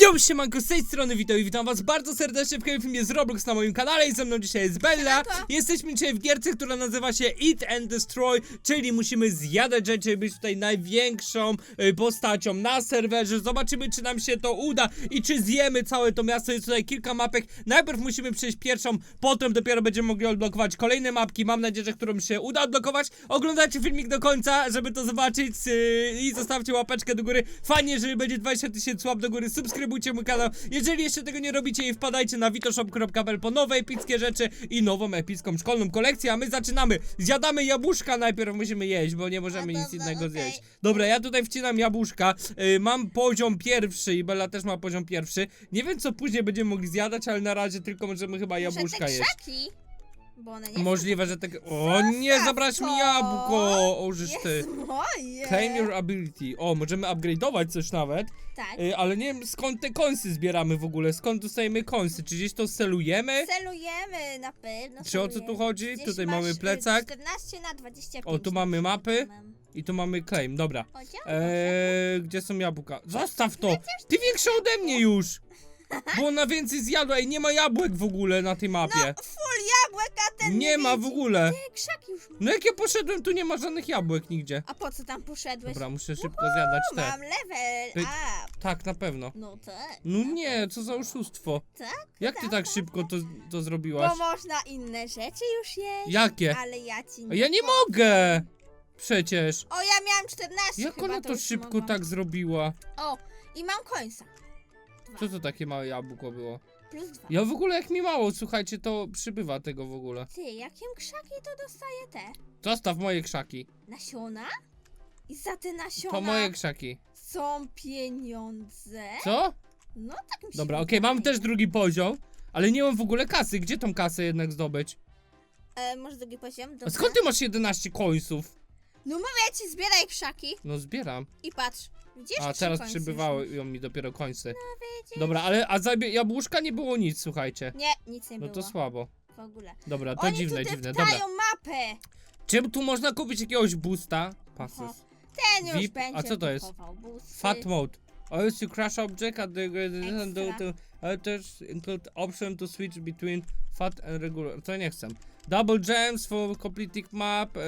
Yo, siemanko, z tej strony witam i witam was bardzo serdecznie w kolejnym filmie z Roblox na moim kanale i ze mną dzisiaj jest Bella. Jesteśmy dzisiaj w gierce, która nazywa się Eat and Destroy, czyli musimy zjadać rzeczy, być tutaj największą y, postacią na serwerze. Zobaczymy, czy nam się to uda i czy zjemy całe to miasto. Jest tutaj kilka mapek. Najpierw musimy przejść pierwszą, potem dopiero będziemy mogli odblokować kolejne mapki. Mam nadzieję, że którą się uda odblokować. Oglądajcie filmik do końca, żeby to zobaczyć y, i zostawcie łapeczkę do góry. Fajnie, jeżeli będzie 20 tysięcy łap do góry. Subskrybujcie mój kanał. Jeżeli jeszcze tego nie robicie i wpadajcie na witoshop.pl po nowe epickie rzeczy i nową epicką szkolną kolekcję, a my zaczynamy. Zjadamy jabłuszka najpierw musimy jeść, bo nie możemy nic dobra, innego okej. zjeść. Dobra, ja tutaj wcinam jabłuszka. Y, mam poziom pierwszy i Bella też ma poziom pierwszy. Nie wiem co później będziemy mogli zjadać, ale na razie tylko możemy chyba jabłuszka jeść. krzaki? Bo one nie Możliwe, że tak. O nie, zabrać mi jabłko! O, żeż są ty. jest moje. Claim your ability. O, możemy upgrade'ować coś nawet. Tak. Y, ale nie wiem skąd te końsy zbieramy w ogóle. Skąd dostajemy końsy? Czy gdzieś to celujemy? Celujemy na pewno. Czy o co tu celujemy. chodzi? Gdzieś Tutaj masz, mamy y, plecak. 14 na 25. O, tu mamy mapy. I tu mamy claim, dobra. O, działa. Eee, gdzie są jabłka? Zostaw to! Ty większa ode mnie już! Bo ona więcej zjadła i nie ma jabłek w ogóle na tej mapie. No, full jabłek, a ten nie ma w widzi. ogóle. Te krzaki już. No jak ja poszedłem, tu nie ma żadnych jabłek nigdzie. A po co tam poszedłeś? Dobra, muszę szybko zjadać te. Mam level Pyk. up. Tak, na pewno. No tak. No nie, co za oszustwo. Tak? Jak ty tak szybko to, to Bo zrobiłaś? można inne rzeczy już jeść. Jakie? Ale ja ci A nie Ja nie mogę! Przecież. O, ja miałam 14 Jak chyba, ona to już szybko mogłam. tak zrobiła? O, i mam końca. Co to takie małe jabłko było? Plus dwa. Ja w ogóle jak mi mało, słuchajcie, to przybywa tego w ogóle. Ty, jakim krzaki to dostaje te? Zostaw moje krzaki. Nasiona? I za te nasiona To moje krzaki. są pieniądze? Co? No tak mi się Dobra, okej, wydaje. mam też drugi poziom, ale nie mam w ogóle kasy. Gdzie tą kasę jednak zdobyć? E, może drugi poziom? A Dobra. skąd ty masz 11 końców? No mówię ci, zbieraj krzaki No zbieram. i patrz. A teraz końce przybywały ją mi dopiero końce. widzisz? Dobra, ale a za jabłuszka nie było nic, słuchajcie. Nie, nic nie No było. to słabo. W ogóle. Dobra, to Oni dziwne, tu dziwne. deptają Dobra. mapę. Czy tu można kupić jakiegoś boosta? Passes. Ten już VIP? będzie A co to jest? kupował busy. Fat mode. Always you crash object at the Extra. do to others include option to switch between fat and regular. To nie chcę. Double gems for completing map, e,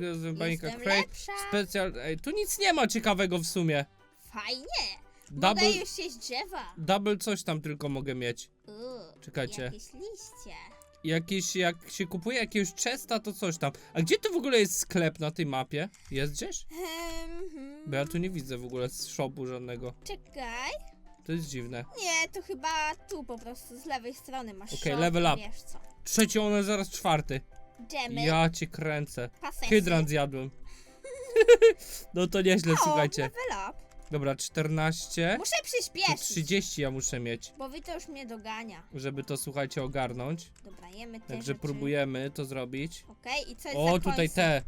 Jestem crate, special. Ej, tu nic nie ma ciekawego w sumie. Fajnie. Double, Mogę już jeść drzewa. double coś tam tylko mogę mieć. Uuu, Czekajcie. Jakieś liście. Jakieś, jak się kupuje jakiegoś chesta, to coś tam. A gdzie to w ogóle jest sklep na tej mapie? Jest gdzieś? Hmm, hmm. Bo ja tu nie widzę w ogóle shopu żadnego. Czekaj. To jest dziwne. Nie, to chyba tu po prostu z lewej strony masz Okej, shop, level up. Wiesz co. Trzeci, one zaraz czwarty. Dżemy, Ja cię kręcę. pasesy. Hydrant zjadłem. no to nieźle, O, słuchajcie. level up. Dobra, 14. Muszę To przyspieszyć. 30 ja muszę mieć, Bo wy to już mnie dogania. żeby to, słuchajcie, ogarnąć. Dobra, jemy te Także rzeczy. próbujemy to zrobić. Okej, i co jest O, za tutaj końce? te.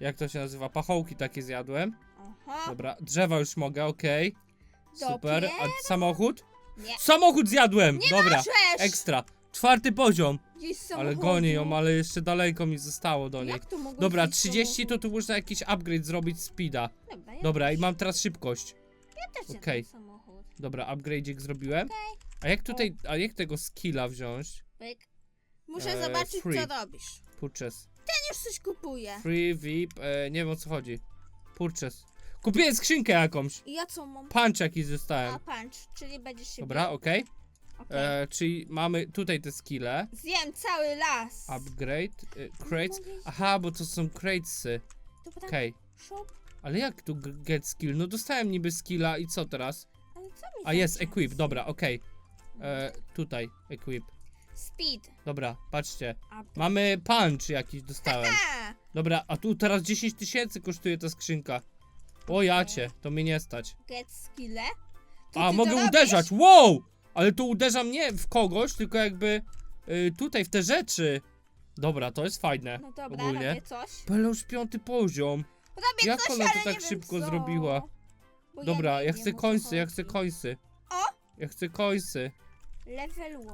Jak to się nazywa? Pachołki takie zjadłem. Aha. Dobra, drzewa już mogę, okej. Super. A samochód? Nie. Samochód zjadłem! Dobra, możesz! ekstra. Czwarty poziom. Gdzieś Ale samochodu. gonię ją, ale jeszcze daleko mi zostało do niej. Jak to mogło Dobra, być 30 to tu można jakiś upgrade zrobić speeda. Dobra, ja Dobra, i mam teraz szybkość. też okej. samochód. Dobra, upgrade'ik zrobiłem. A jak tutaj, a jak tego skilla wziąć? Pyk. Muszę Eee, zobaczyć, free. co robisz. Purchase. Ten już coś kupuje. Free, VIP, e, nie wiem o co chodzi. Purchase. Kupiłem skrzynkę jakąś. I ja co mam? Punch jakiś A, dostałem. punch, czyli będziesz się Dobra, bił. okej. Okej. E, Czyli mamy tutaj te skille. Zjem cały las. Upgrade, e, crates. Aha, bo to są cratesy. Dobra, Okej. shop. Ale jak tu g- get skill? No dostałem niby skilla i co teraz? Ale co mi A jest za equip, dobra, okej. E, Tutaj, equip. Speed. Dobra, patrzcie. Upgrade. Mamy punch jakiś dostałem. A, Dobra, a tu teraz 10 tysięcy kosztuje ta skrzynka. O jacie, to mnie nie stać. get skille. To A, ty mogę to uderzać, wow! Ale to uderzam nie w kogoś, tylko jakby y, tutaj, w te rzeczy. Dobra, to jest fajne. No dobra, ogólnie. robię coś. Już piąty poziom. Robię Jak coś, ona to tak nie wiem szybko co. zrobiła? Bo Dobra, nie ja wiem, chcę o co końsy, ja chcę chodzi. końsy. O! Ja chcę końsy. Level 1.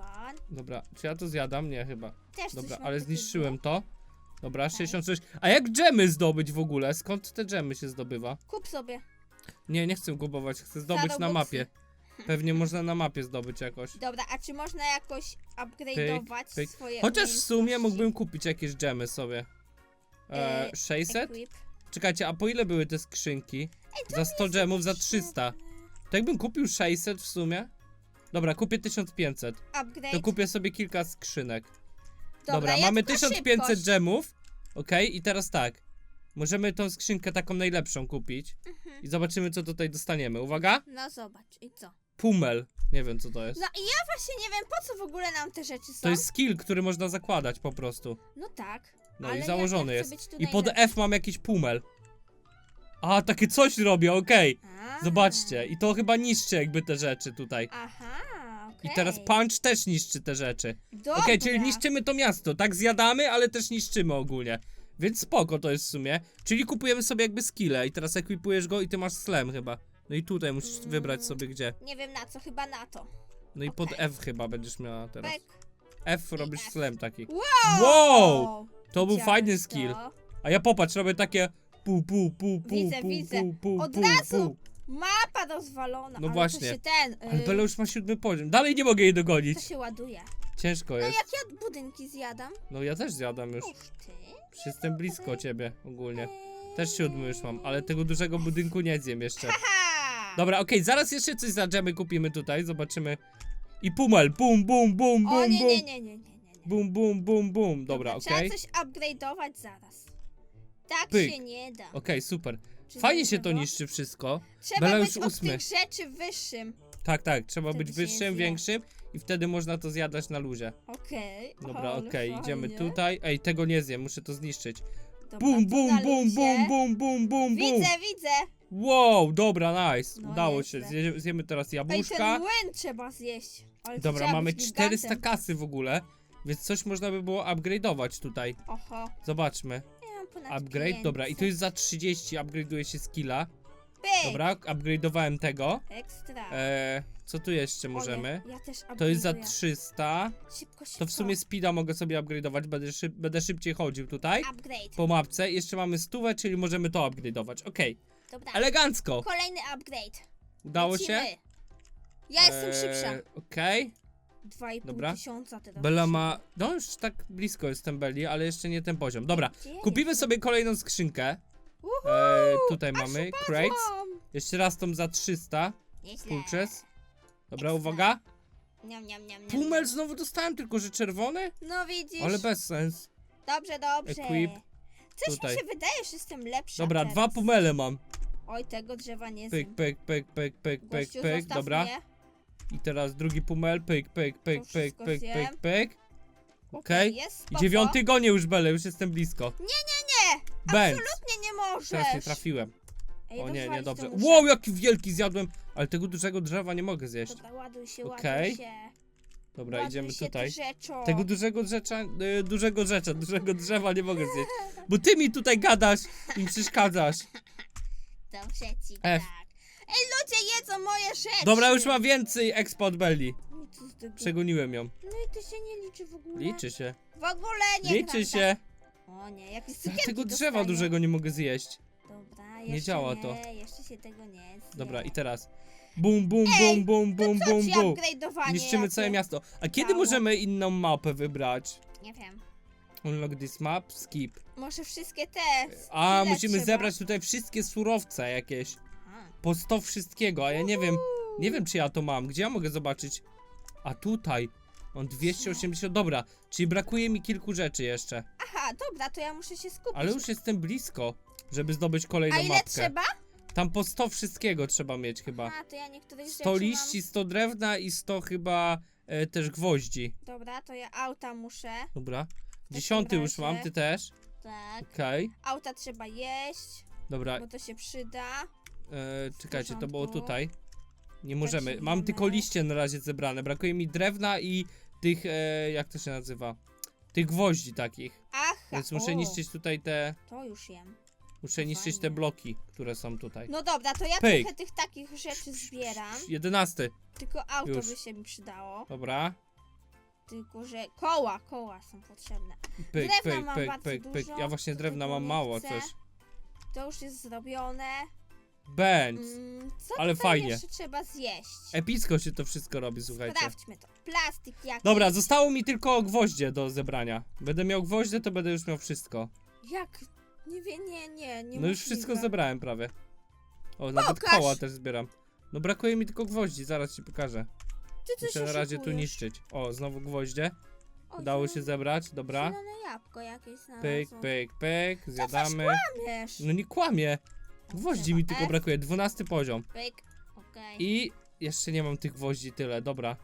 Dobra, czy ja to zjadam? Nie, chyba. Też Dobra, mam ale takiego. zniszczyłem to. Dobra, 66. A jak dżemy zdobyć w ogóle? Skąd te dżemy się zdobywa? Kup sobie. Nie, nie chcę kupować, chcę zdobyć na mapie. Pewnie można na mapie zdobyć jakoś. Dobra, a czy można jakoś upgrade'ować pyk. swoje Chociaż w sumie umiejętności? mógłbym kupić jakieś dżemy sobie. E, E, 600? Equip. Czekajcie, a po ile były te skrzynki? Za 100 dżemów, za 300. To jakbym kupił 600 w sumie? Dobra, kupię 1500. Upgrade. To kupię sobie kilka skrzynek. Dobra, ja mamy tylko 1500 szybkość. dżemów. Okej, i teraz tak. Możemy tą skrzynkę taką najlepszą kupić. Mhm. I zobaczymy, co tutaj dostaniemy. Uwaga! No zobacz, i co? Pumel. Nie wiem, co to jest. No i ja właśnie nie wiem, po co w ogóle nam te rzeczy są. To jest skill, który można zakładać po prostu. No tak. No ale i założony ja jest. chcę być tu I pod najlepszy? F mam jakiś pumel. A, takie coś robię, okej. A. Zobaczcie. I to chyba niszczy jakby te rzeczy tutaj. Aha. I teraz punch też niszczy te rzeczy. Dobra. Okej, czyli niszczymy to miasto. Tak zjadamy, ale też niszczymy ogólnie. Więc spoko to jest w sumie. Czyli kupujemy sobie jakby skille i teraz ekwipujesz go i ty masz slam chyba. No i tutaj musisz Mm. wybrać sobie gdzie. Nie wiem na co, chyba na to. No i pod okej. F chyba będziesz miała teraz. Pek. F robisz F. slam taki. Wow! Wow! To był Widziałeś fajny to? skill. A ja popatrz, robię takie pu pu pu pu Widzę, pu widzę. pu pu Od pu razu. pu. Mapa rozwalona. No ale właśnie. To się ten. Ale y, Bela już ma siódmy poziom. Dalej nie mogę jej To dogonić. się ładuje. Ciężko No jest. jak ja budynki zjadam? No ja też zjadam już. Uż ty. Już Jestem blisko ciebie ogólnie. Też siódmy już mam, ale tego dużego budynku nie zjem jeszcze. Ha! Dobra, okej, zaraz jeszcze coś za dżemy kupimy tutaj, zobaczymy. I pumel, bum, bum, bum, O bum, nie, bum. nie, nie, nie, nie, nie. nie. Bum, bum, bum, bum. Dobra, okej. Trzeba coś upgrade'ować zaraz. Tak Pyk. się nie da. Okej, super. Czy Fajnie się to niszczy wszystko. Trzeba Bela być już od ósmy. tych rzeczy wyższym. Tak, tak, trzeba Wtedy być się je wyższym, zje. większym i wtedy można to zjadać na luzie. Okej. Dobra, ale okej, idziemy fajnie. tutaj. Ej, tego nie zjem, muszę to zniszczyć. Dobra, Bum, bum, na bum, luzie. bum, bum, bum, bum, bum. Widzę, widzę. Wow, dobra, nice. No, Udało nieźle. się. Zje, zjemy teraz Ej, ten jabłuszka. młyn trzeba zjeść. Ale to Dobra, trzeba mamy być 400 gigantem. kasy w ogóle, więc coś można by było upgrade'ować tutaj. Oho. Zobaczmy. Ponad Upgrade, dobra, i tu jest za 30, upgrade'uje się skilla. Pyk. Dobra, upgrade'owałem tego. Ekstra. Eee, co tu jeszcze możemy? Ja też To jest za upgrade'uję. 300. Szybko, szybko. To w sumie speeda mogę sobie upgrade'ować, będę, szyb, będę szybciej chodził tutaj. Upgrade. Po mapce. Jeszcze mamy stówę, czyli możemy to upgrade'ować. Okej, Dobra. elegancko. Kolejny upgrade. Udało się? Lecimy. Ja jestem szybsza. Eee, Okej. 2,5 dobra. tysiąca teraz. Bella szybko. ma. No już tak blisko jestem Belli, ale jeszcze nie ten poziom. Dobra, Gdzie kupimy sobie kolejną skrzynkę. Uhu, Eee, tutaj aż mamy upadłam. crates. Jeszcze raz tą za 300. Nieźle. Purchase. Dobra, Ekstra. uwaga. Niam, niam, niam, niam, Pumel znowu dostałem, tylko że czerwony? No widzisz. Ale bez sens. Dobrze, dobrze. Equip. Coś Tutaj. mi się wydaje, że jestem lepsza Dobra, teraz. dwa pumele mam. Oj, tego drzewa nie Pyk, zjem. pyk, pyk, pyk, pyk, pyk, Gościu, pyk. zostaw Dobra. Mnie. I teraz drugi pumel. Pyk, pyk, pyk, pyk, wszystko pyk, zjem. pyk, pyk. Okej. Jest spoko. dziewiąty gonię już Belę, już jestem blisko. Nie, nie, nie. Bęc. Absolutnie nie możesz. Teraz nie trafiłem. Ej, O nie, nie, rozwalić to dobrze. muszę. Wow, jaki wielki zjadłem. Ale tego dużego drzewa nie mogę zjeść. Dobra, ładuj się, Okej. ładuj się. Dobra, ładuj idziemy się, tutaj. Ty rzeczo. Tego dużego drzecza, y, dużego drzecza, dużego drzewa nie mogę zjeść. Bo ty mi tutaj gadasz i mi przeszkadzasz. Dobrze ci F. tak. Ej, ludzie jedzą moje rzeczy. Dobra, już mam więcej expo od Belli. No, co z tego? Przegoniłem ją. No i to się nie liczy w ogóle. Liczy się. W ogóle nie Liczy prawda. się. O nie, jakieś Ja cukierki tego drzewa dużego nie mogę zjeść. Dobra, Nie jeszcze działa nie, to. jeszcze się tego nie zje. Dobra, i teraz. Bum, bum, Ej, bum, bum, bum, Co bum, ci bum. upgrade'owanie Niszczymy jakie? całe miasto. A kiedy możemy inną mapę wybrać? Nie wiem. Unlock this map, skip. Może wszystkie te. A, musimy trzeba? zebrać tutaj wszystkie surowce jakieś. Po 100 wszystkiego, a ja nie wiem, nie wiem czy ja to mam. Gdzie ja mogę zobaczyć? A tutaj. Mam 280, dobra, czyli brakuje mi kilku rzeczy jeszcze. Aha, dobra, to ja muszę się skupić. Ale już jestem blisko, żeby zdobyć kolejną A ile mapkę. trzeba? Tam po 100 wszystkiego trzeba mieć chyba. A, to ja niektórych 100 rzeczy liści, 100 drewna i 100 chyba e, też gwoździ. Mam... Dobra, to ja auta muszę. Dobra. Dziesiąty już razie- mam, ty też. Tak. Okej. Auta trzeba jeść, Dobra, bo to się przyda. E, czekajcie, to było tutaj. Nie możemy. Mam tylko liście na razie zebrane. Brakuje mi drewna i tych, e, jak to się nazywa? Tych gwoździ takich. Aha, Więc muszę o, niszczyć tutaj te. To już jem. Muszę niszczyć te fajnie. bloki, które są tutaj. No dobra, to ja Pyk. trochę tych takich rzeczy zbieram. Jedenasty. Tylko auto Już. by się mi przydało. Dobra. Tylko, że koła, koła są potrzebne. Pyk, Drewna pyk, mam pyk, bardzo pyk, pyk. dużo, Ja właśnie to drewna tego mam nie mało chcę. coś. To już jest zrobione. Benz. Mm, co Ale tutaj fajnie. jeszcze trzeba zjeść? Epicko się to wszystko robi, słuchajcie. Sprawdźmy to. Plastik jakiś. Dobra, zostało mi tylko gwoździe do zebrania. Będę miał gwoździe, to będę już miał wszystko. Jak? Nie wie, nie, nie, nie No już wszystko zebrałem prawie. O, nawet Pokaż. koła też zbieram. No brakuje mi tylko gwoździ, zaraz ci pokażę. Ty coś Muszę na razie tu niszczyć. O, znowu gwoździe. O, Udało się zebrać, dobra. Zielone jabłko jakieś znalazłam. Pyk, pyk, pyk, zjadamy. Wiesz. No nie kłamie. Gwoździ mi tylko brakuje, 12 poziom. Pyk, okej. I jeszcze nie mam tych gwoździ tyle, dobra.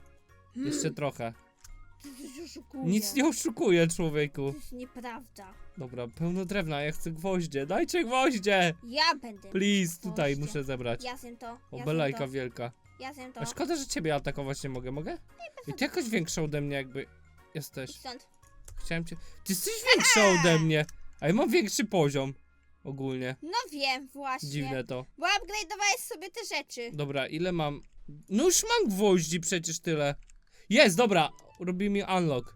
Hmm, Jeszcze trochę. Ty coś oszukujesz. Nic nie oszukuję, człowieku. To jest nieprawda. Dobra, pełno drewna, ja chcę gwoździe. Dajcie gwoździe! Ja będę. Please, tutaj Gwoździe. muszę zebrać. Ja zjem to. O, Ja belajka zjem to. wielka. To. A szkoda, że ciebie atakować nie mogę, mogę? I ty jakoś większa ode mnie jakby jesteś. Idź stąd. Chciałem cię... Ty jesteś większa ode mnie! A ja mam większy poziom. Ogólnie. No wiem, właśnie. Dziwne to. Bo upgrade'owałeś sobie te rzeczy. Dobra, ile mam? No już mam gwoździ przecież tyle. Jest, dobra. Robi mi unlock.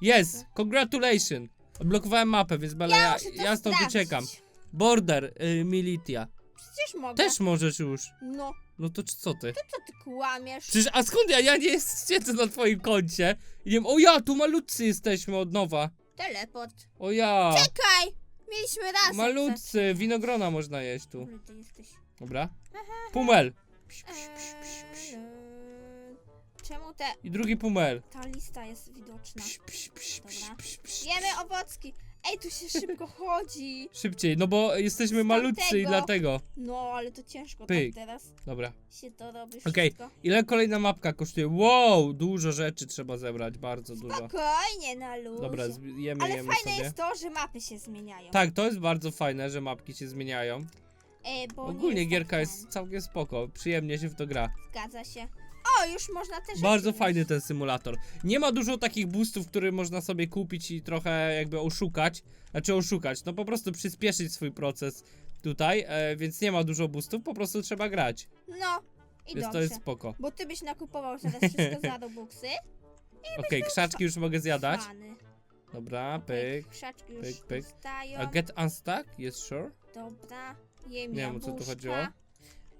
Jest, congratulations. Odblokowałem mapę, więc Bela, ja, muszę to ja stąd sprawdzić. uciekam. Border, y, Militia. Przecież mogę. Też możesz już. No, No to c- co ty? co ty kłamiesz? Przecież, a skąd ja? Ja nie siedzę na twoim koncie. I nie wiem, o ja, tu malutcy jesteśmy od nowa. Teleport. O ja. Czekaj! Mieliśmy raz. Malutcy, winogrona można jeść tu. Który ty jesteś? Dobra. Pumel. Psz, psz, psz, psz, psz. Eee, Czemu te... I drugi pumel. Ta lista jest widoczna. Psz, psz, psz, psz, Dobra. psz, psz. Jemy owocki. Ej, tu się szybko chodzi. Szybciej, no bo jesteśmy Z malutcy i tamtego. dlatego. No, ale to ciężko Pyk. tak teraz Dobra. się to robi Okej. wszystko. Ile kolejna mapka kosztuje? Wow, dużo rzeczy trzeba zebrać, bardzo dużo. Spokojnie, na luzie. Dobra, zb- jemy, Ale jemy fajne sobie. jest to, że mapy się zmieniają. Tak, to jest bardzo fajne, że mapki się zmieniają. E, bo nie Ogólnie jest gierka tak jest całkiem spoko, przyjemnie się w to gra. Zgadza się. O, już można też. Bardzo fajny ten symulator. Nie ma dużo takich boostów, które można sobie kupić i trochę jakby oszukać. Znaczy oszukać, no po prostu przyspieszyć swój proces tutaj, e, więc nie ma dużo boostów, po prostu trzeba grać. No, i Więc dobrze. to jest spoko. Bo ty byś nakupował teraz wszystko za Robuxy. Okej, krzaczki już mogę zjadać. Fany. Dobra, pyk. Krzaczki już pyk, pyk. A get unstuck? Jest sure? Dobra. Jem Nie wiem, o co tu jabłuszka.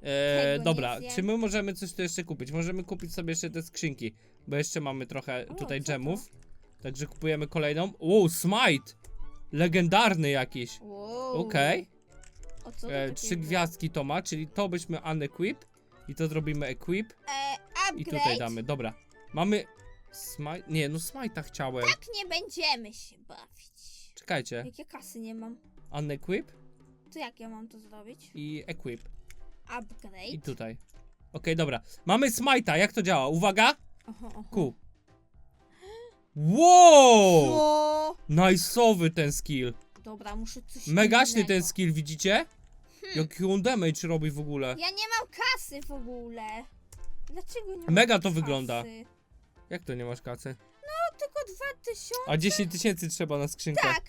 E, Tego nie dobra, czy my możemy coś tu jeszcze kupić? Możemy kupić sobie jeszcze te skrzynki, bo jeszcze mamy trochę O, tutaj co to? dżemów. Także kupujemy kolejną. Wow, smite! Legendarny jakiś. Wow. Okej. O co to E, takiego? trzy gwiazdki to ma, czyli to byśmy unequip i to zrobimy equip E, i upgrade. tutaj damy. Dobra. Mamy smite. Nie, no smite'a chciałem. Tak nie będziemy się bawić. Czekajcie. Jakie kasy nie mam? Unequip To jak ja mam to zrobić? i equip. Upgrade. I tutaj. Okej, dobra. Mamy smite'a, jak to działa? Uwaga! Oho, oho. Ku. Wow! O, Nice'owy ten skill. Dobra, muszę coś Megaśny innego. ten skill, widzicie? Jaki on damage robi w ogóle. Ja nie mam kasy w ogóle. Dlaczego nie mam Mega to kasy? wygląda. Jak to nie masz kacy? No tylko 2000. A 10 tysięcy trzeba na skrzynkę. Tak.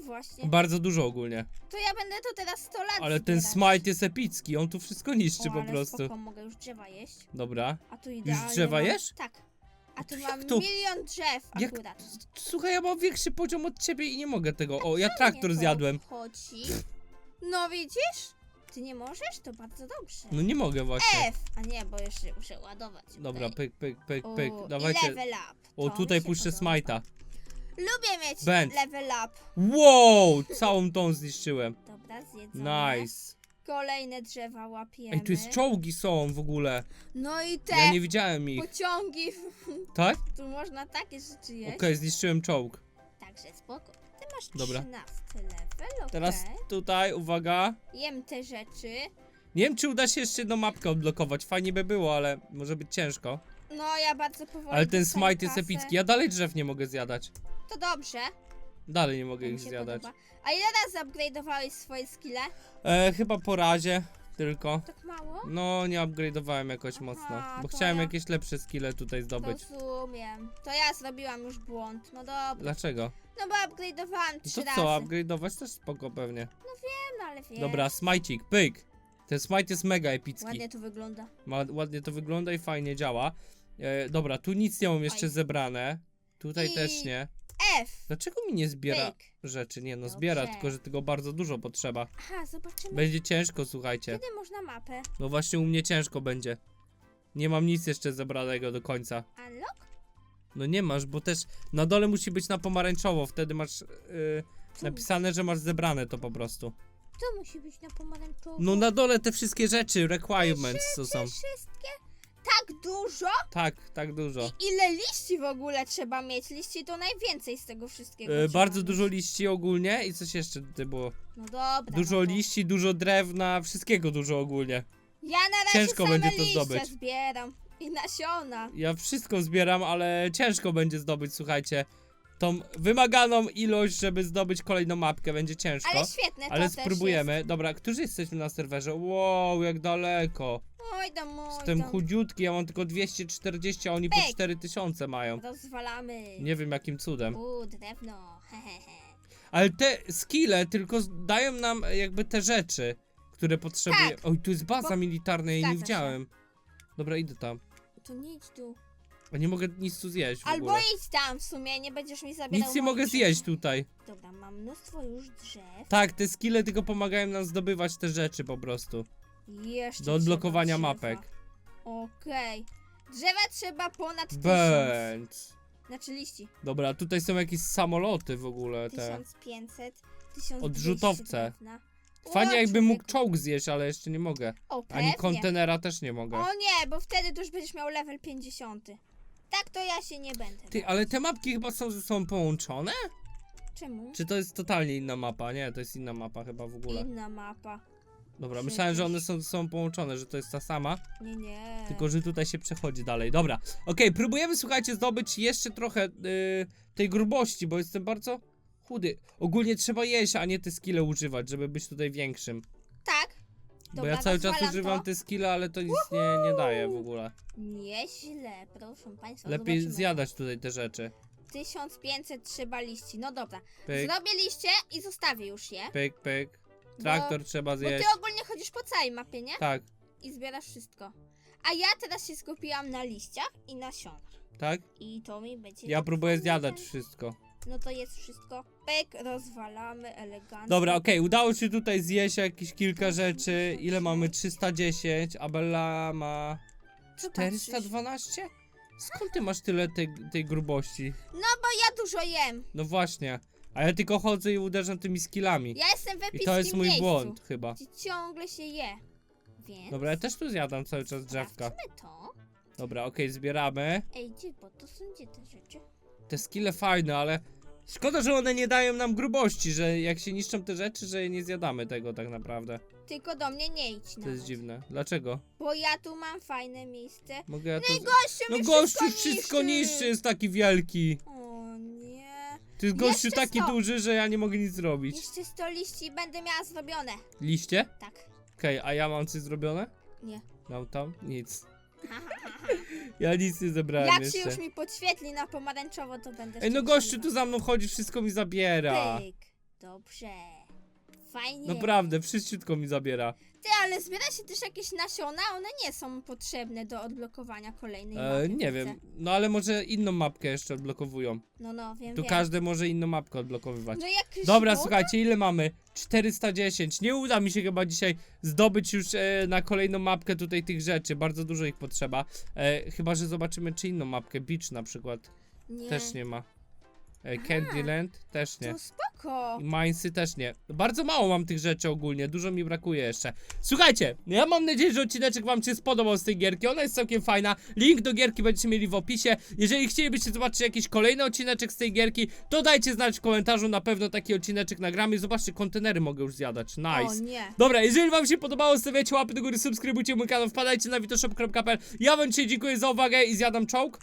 No właśnie. Bardzo dużo ogólnie. To ja będę to teraz 100 lat Ale ten zbierać. smite jest epicki, on tu wszystko niszczy o, po ale prostu. Spoko, mogę już drzewa jeść. Dobra. A tu idealnie drzewa mam... jesz? Tak. A tu jak mam to? milion drzew Jak- akurat. Słuchaj, ja mam większy poziom od ciebie i nie mogę tego. O, ja traktor to zjadłem. Chodzi. No widzisz? Ty nie możesz? To bardzo dobrze. No nie mogę właśnie. F! A nie, bo jeszcze muszę ładować. Dobra, tutaj. pyk, pyk, pyk, O, pyk. I Dawajcie. level up. O, To tutaj się puszczę podoba. smite'a. Lubię mieć level up. Wow! Całą tą zniszczyłem. Dobra, zjedzone. Nice. Kolejne drzewa łapiemy. Ej, tu jest czołgi są w ogóle. No i te Ja nie widziałem ich. pociągi. Tak? tu można takie rzeczy jeść. Okej, zniszczyłem czołg. Także spoko. Ty masz Dobra. 13 level, okej. Teraz tutaj, uwaga. Jem te rzeczy. Nie wiem, czy uda się jeszcze jedną mapkę odblokować. Fajnie by było, ale może być ciężko. No, ja bardzo powoli Ale ten dostaję smite jest kasę. epicki. Ja dalej drzew nie mogę zjadać. To dobrze. Dalej nie mogę to mi ich się zjadać. podoba. A ile razy upgrade'owałeś swoje skille? E, chyba po razie tylko. Tak mało? No, nie upgrade'owałem jakoś mocno. Bo to chciałem ja- jakieś lepsze skille tutaj zdobyć. Rozumiem. To ja zrobiłam już błąd. No dobra. Dlaczego? No bo upgrade'owałam No trzy to razy. co, upgrade'ować też spoko pewnie. No ale wiesz. Dobra, smajcik, pyk. Ten smite jest mega epicki. Ładnie to wygląda. Ma, ładnie to wygląda i fajnie działa. E, dobra, tu nic nie mam jeszcze zebrane. Tutaj I- też nie. F. Dlaczego mi nie zbiera Pyk. rzeczy? Nie no, zbiera, Dobrze. tylko że tego bardzo dużo potrzeba. Aha, zobaczymy. Będzie ciężko, słuchajcie. Kiedy można mapę? No właśnie u mnie ciężko będzie. Nie mam nic jeszcze zebranego do końca. Unlock? No nie masz, bo też na dole musi być na pomarańczowo, wtedy masz yy, napisane, że masz zebrane to po prostu. To musi być na pomarańczowo. No na dole te wszystkie rzeczy, requirements to są. Wszystkie? Tak dużo? Tak, tak dużo. I ile liści w ogóle trzeba mieć? Liści to najwięcej z tego wszystkiego. Trzeba bardzo mieć. dużo liści ogólnie i coś jeszcze tutaj było. No dobra. Dużo no to... liści, dużo drewna, wszystkiego dużo ogólnie. Ja na razie Ciężko same będzie to liście zdobyć. zbieram. I nasiona. Ja wszystko zbieram, ale ciężko będzie zdobyć, słuchajcie. Tą wymaganą ilość, żeby zdobyć kolejną mapkę, będzie ciężko. Ale świetne to Ale też spróbujemy. Dobra, którzy jesteśmy na serwerze? Wow, jak daleko. Oj tam, oj Jestem tam. chudziutki, ja mam tylko 240, a oni po Pyk. 4000 mają. Rozwalamy. Nie wiem jakim cudem. U, drewno. Hehehe. Ale te skille tylko z- dają nam jakby te rzeczy, które potrzebujemy. Tak. Oj, tu jest baza Bo- militarna, jej nie Zgadza się. widziałem. Dobra, idę tam. To nie idź tu. A nie mogę nic tu zjeść w Albo ogóle. idź tam w sumie, nie będziesz mi zabierał Nic nie moich mogę rzeczy. zjeść tutaj. Dobra, mam mnóstwo już drzew. Tak, te skille tylko pomagają nam zdobywać te rzeczy po prostu. Jeszcze Do odblokowania trzeba mapek. Okej. Drzewa trzeba ponad tysiąc. Będz. Znaczy liści. Dobra, tutaj są jakieś samoloty w ogóle te. 1500, 1200 Odrzutowce. drewna. Fajnie O, jakbym mógł człowieku. czołg zjeść, ale jeszcze nie mogę. O, Ani pewnie. kontenera też nie mogę. O nie, bo wtedy to już będziesz miał level 50. Tak to ja się nie będę. Ty, ale te mapki chyba są ze sobą połączone? Czemu? Czy to jest totalnie inna mapa? Nie, to jest inna mapa chyba w ogóle. Inna mapa. Dobra, myślałem, że one są sobą połączone, że to jest ta sama, Nie, nie. tylko że tutaj się przechodzi dalej. Dobra, okej, próbujemy, słuchajcie, zdobyć jeszcze trochę y, tej grubości, bo jestem bardzo chudy. Ogólnie trzeba jeść, a nie te skille używać, żeby być tutaj większym. Tak. bo Dobra, ja cały czas rozwalam używam to. te skille, ale to nic nie, nie daje w ogóle. Nieźle, proszę państwa. Lepiej zobaczymy. zjadać tutaj te rzeczy. 1500 trzeba liści. No dobra. Pyk, Zrobię liście i zostawię już je. pyk, pyk. Traktor trzeba Bo ty zjeść. ogólnie chodzisz po całej mapie, nie? Tak, I zbierasz wszystko. A ja teraz się skupiłam na liściach i nasionach. tak? I to mi będzie. Ja tak próbuję zjadać wszystko. No to jest wszystko. Pyk, rozwalamy elegancko. Dobra, okej, udało się tutaj zjeść jakieś kilka rzeczy. Ile mamy? 310, a Bella ma Co patrzysz? 412? Skąd ty masz tyle tej, tej grubości? No bo ja dużo jem. No właśnie. A ja tylko chodzę i uderzam tymi skillami. Ja jestem w I epickim to jest mój miejscu, błąd chyba. Gdzie ciągle się je. Więc. Dobra, ja też tu zjadam cały czas drzewka. sprawdźmy to. Dobra, okej, zbieramy. Ej, gdzie, bo to są gdzie te rzeczy? Te skille fajne, ale szkoda, że one nie dają nam grubości, że jak się niszczą te rzeczy, że nie zjadamy tego tak naprawdę. Tylko do mnie nie idź To nawet. jest dziwne. Dlaczego? Bo ja tu mam fajne miejsce. Mogę ja to... No i gościu No mi gościu wszystko wszystko niszczy, jest taki wielki. O nie. To jest gościu Jeszcze taki sto. duży, że ja nie mogę nic zrobić. Jeszcze 100 liści i będę miała zrobione. Liście? Tak. Okej, a ja mam coś zrobione? Nie. Mam tam? Nic. Ja nic nie zebrałem Jak się jeszcze. już mi podświetli na pomarańczowo, to będę Ej, no gościu tu za mną chodzi, wszystko mi zabiera. Pyk. Dobrze. Fajnie. Naprawdę, wszystko mi zabiera. Ty, ale zbiera się też jakieś nasiona, one nie są potrzebne do odblokowania kolejnej E, mapy, nie widzę. wiem, no ale może inną mapkę jeszcze odblokowują. No, no, wiem, Tu wiem. każdy może inną mapkę odblokowywać. No jak Dobra, słuchajcie, ile mamy? 410. Nie uda mi się chyba dzisiaj zdobyć już e, na kolejną mapkę tutaj tych rzeczy. Bardzo dużo ich potrzeba. E, chyba, że zobaczymy czy inną mapkę. Beach na przykład. Nie. Też nie ma. E, Candyland też nie. To spoko. I Minesy też nie. Bardzo mało mam tych rzeczy ogólnie, dużo mi brakuje jeszcze. Słuchajcie, ja mam nadzieję, że odcineczek wam się spodobał z tej gierki, ona jest całkiem fajna. Link do gierki będziecie mieli w opisie. Jeżeli chcielibyście zobaczyć jakiś kolejny odcineczek z tej gierki, to dajcie znać w komentarzu, na pewno taki odcineczek nagramy. Zobaczcie, kontenery mogę już zjadać, O nice. nie. Dobra, jeżeli wam się podobało, stawiajcie łapy do góry, subskrybujcie mój kanał, wpadajcie na witoshop.pl. Ja wam dzisiaj dziękuję za uwagę i zjadam czołg?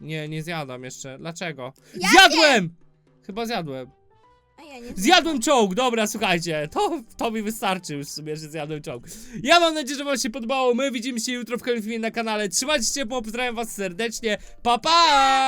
Nie, nie zjadam jeszcze. Dlaczego? Ja Zjadłem! Chyba zjadłem. A ja nie Zjadłem czołg, dobra, słuchajcie, to, to mi wystarczy już w sumie, że zjadłem czołg. Ja mam nadzieję, że wam się podobało, my widzimy się jutro w kolejnym filmie na kanale, trzymajcie się ciepło, pozdrawiam was serdecznie, pa pa!